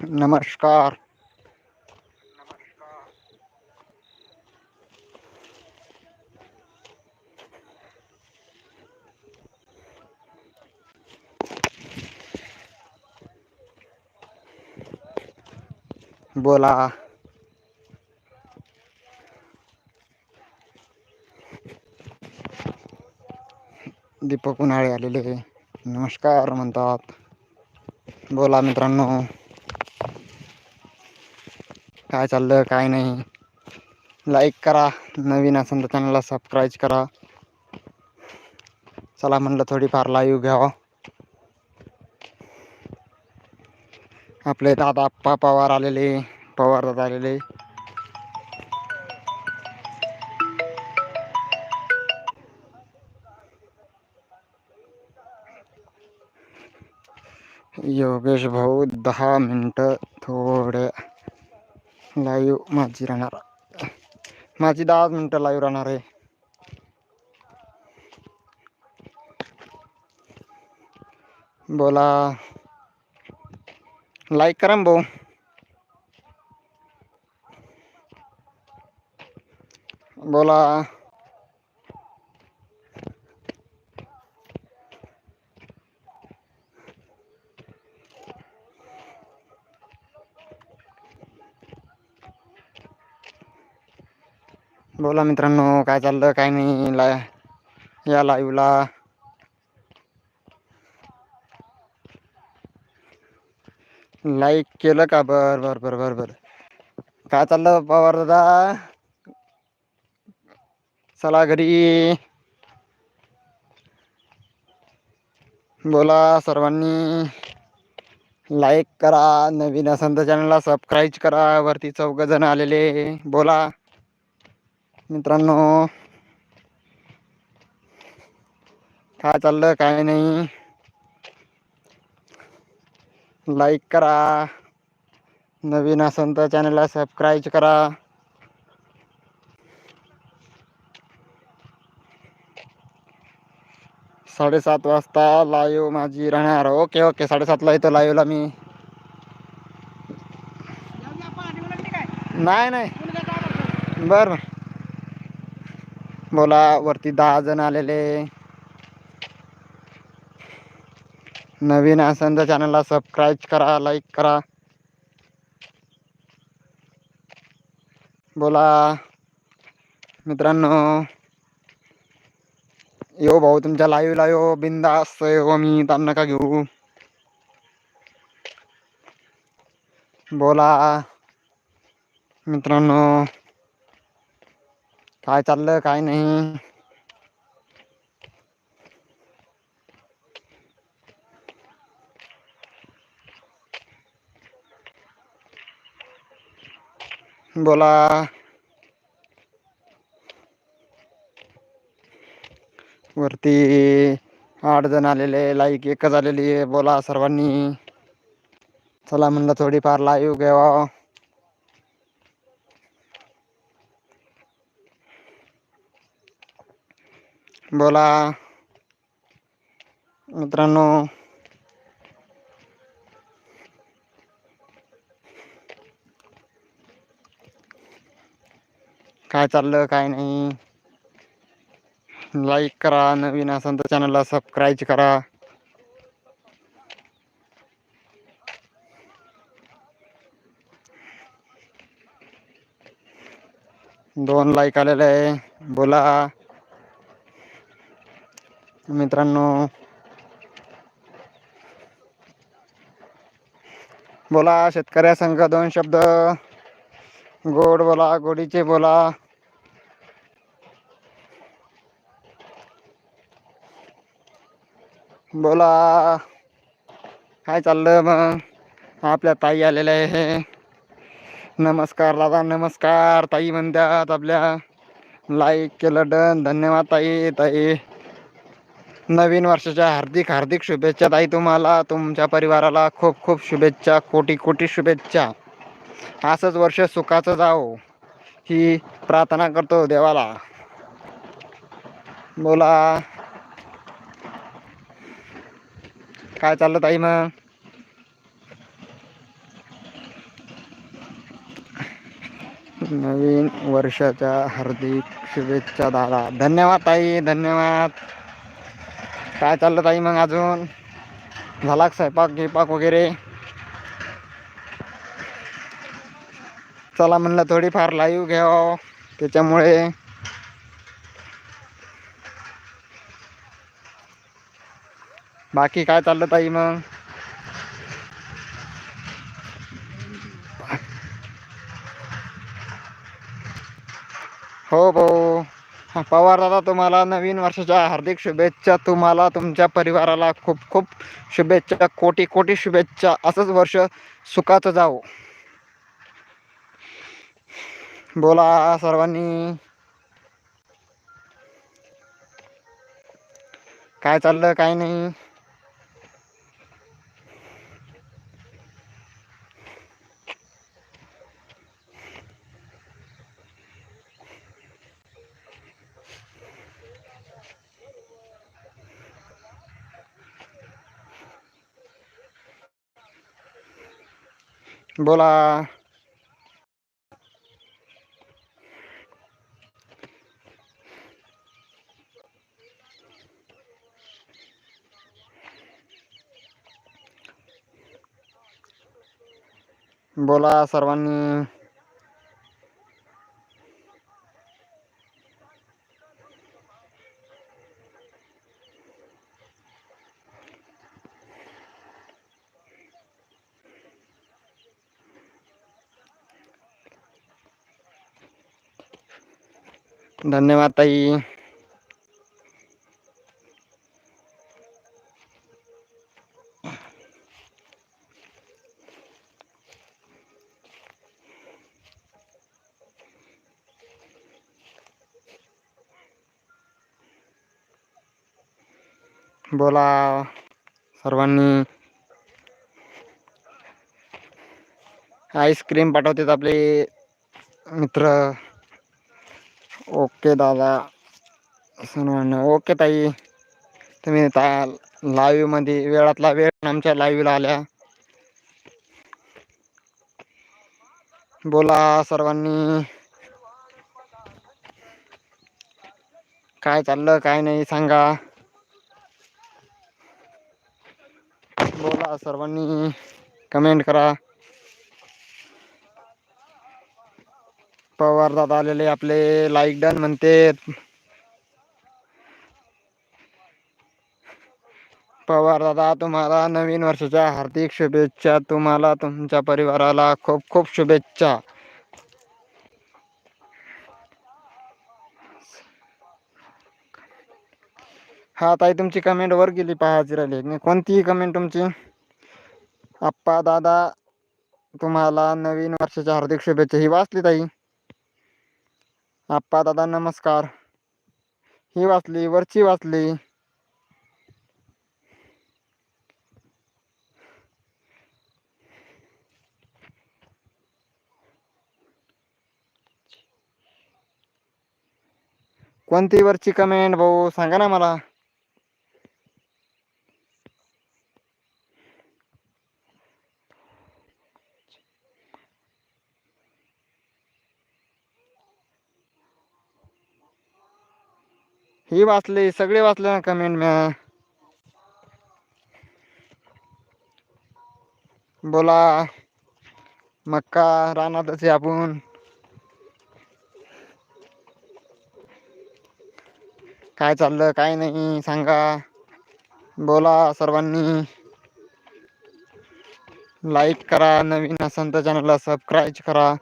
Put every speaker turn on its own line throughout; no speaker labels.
नमस्कार. बोला. दीपक उन्हाळे आलेले. नमस्कार म्हणतात. बोला मित्रांनो. काय चाललं काय नाही. लाईक करा नवीन असेल तर चॅनलला सबस्क्राईब करा. चला म्हणलं थोडीफार लाईव्ह घ्यावा. आपले दादा आप्पा पवार आलेले पवार दादा आलेले. योगेश भाऊ दहा मिनटं थोड्या लाईव्ह माझी राहणार माझी दहा मिनटं लाईव्ह राहणार आहे बोला लाईक करा ना भाऊ बोला बोला मित्रांनो काय चाललं काय नाही ला या लाईव्हला लाईक केलं का? बर बर बर बर बर. काय चाललं पवार दादा? चला घरी. बोला सर्वांनी. लाईक करा नवीन असेल तर चॅनलला सबस्क्राईब करा वरती चौघ जण आलेले. बोला. मित्रांनो. काय चाललं काय नाही. लाईक करा. नवीन असेल तर चॅनलला सबस्क्राईब करा. साडेसात वाजता लाईव्ह माझी राहणार. ओके ओके साडेसातला येतो लाईव्हला मी. नाही नाही. बर बर. बोला वरती दहा जण आलेले. नवीन असेल तर चॅनलला सबस्क्राईब करा लाईक करा. बोला. मित्रांनो यो भाऊ तुमच्या लाईव्हला यो. बिंदास यो मी ताण नका घेऊ. बोला. मित्रांनो काय चाललं काय नाही. बोला. वरती आठ जण आलेले लाईक एकच आलेली आहे बोला सर्वांनी. चला म्हणलं थोडीफार लाईव्ह घ्यावा. बोला. मित्रांनो. काय चाललं काय नाही. लाईक करा नवीन असेल तर चॅनलला सबस्क्राईब करा. दोन लाईक आलेले आहे. बोला. मित्रांनो. बोला शेतकऱ्या संघ दोन शब्द. गोड बोला गोडीचे बोला. बोला. काय चाललं मग? आपल्या ताई आलेल्या आहे. नमस्कार दादा नमस्कार. ताई म्हणतात आपल्या. लाईक केलं डन. धन्यवाद ताई ताई. नवीन वर्षाच्या हार्दिक हार्दिक शुभेच्छा ताई तुम्हाला तुमच्या परिवाराला खूप खूप शुभेच्छा कोटी कोटी शुभेच्छा. असंच वर्ष सुखाचं जाओ ही प्रार्थना करतो देवाला. बोला. काय चाललं ताई मग? नवीन वर्षाच्या हार्दिक शुभेच्छा दादा. धन्यवाद ताई धन्यवाद. काय चाललं ताई मग अजून? झाला स्वयंपाक गिपाक वगैरे? चला म्हणलं थोडीफार लाईव्ह घ्यावं त्याच्यामुळे. बाकी काय चाललं ताई मग? हो भाऊ. पवार दादा तुम्हाला नवीन वर्षाच्या हार्दिक शुभेच्छा. तुम्हाला तुमच्या परिवाराला खूप खूप शुभेच्छा. कोटी कोटी शुभेच्छा. असंच वर्ष सुखाचं जावो. बोला सर्वांनी. काय चाललं? काय नाही. बोला बोला सर्वांनी धन्यवाद ताई। बोला सर्वांनी। आईस्क्रीम पाठवतात आपले मित्र। ओके दादा. सर्वांना ओके ताई. तुम्ही ता लाईव्हमध्ये वेळातला वेळ आमच्या लाईव्हला आल्या. बोला सर्वांनी. काय चाललं काय नाही सांगा. बोला सर्वांनी. कमेंट करा. पवार दादा आलेले आपले लाईक डन म्हणते. पवार दादा तुम्हाला नवीन वर्षाच्या हार्दिक शुभेच्छा. तुम्हाला तुमच्या परिवाराला खूप खूप शुभेच्छा. हा ताई तुमची कमेंट वर गेली पाहायची राहिली कोणतीही कमेंट तुमची? आप्पा दादा तुम्हाला नवीन वर्षाच्या हार्दिक शुभेच्छा. ही वाचली ताई. आप्पा दादा नमस्कार. ही वाचली वरची वाचली. कोणती वरची कमेंट भाऊ? सांगा ना मला. ही वाचली सगळे वाचले ना कमेंट म्या? बोला. मक्का रानातच आपण. काय चाललं काय नाही सांगा. बोला सर्वांनी. लाईक करा नवीन असेल तर चॅनलला सबस्क्राईब करा.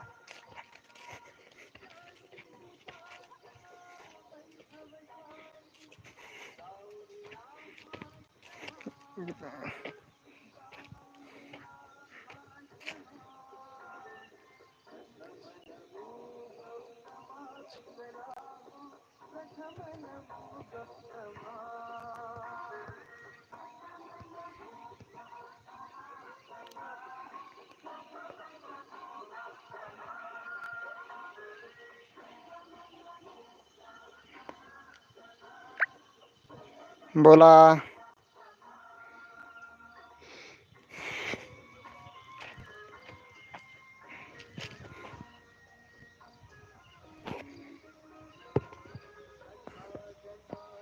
बोला.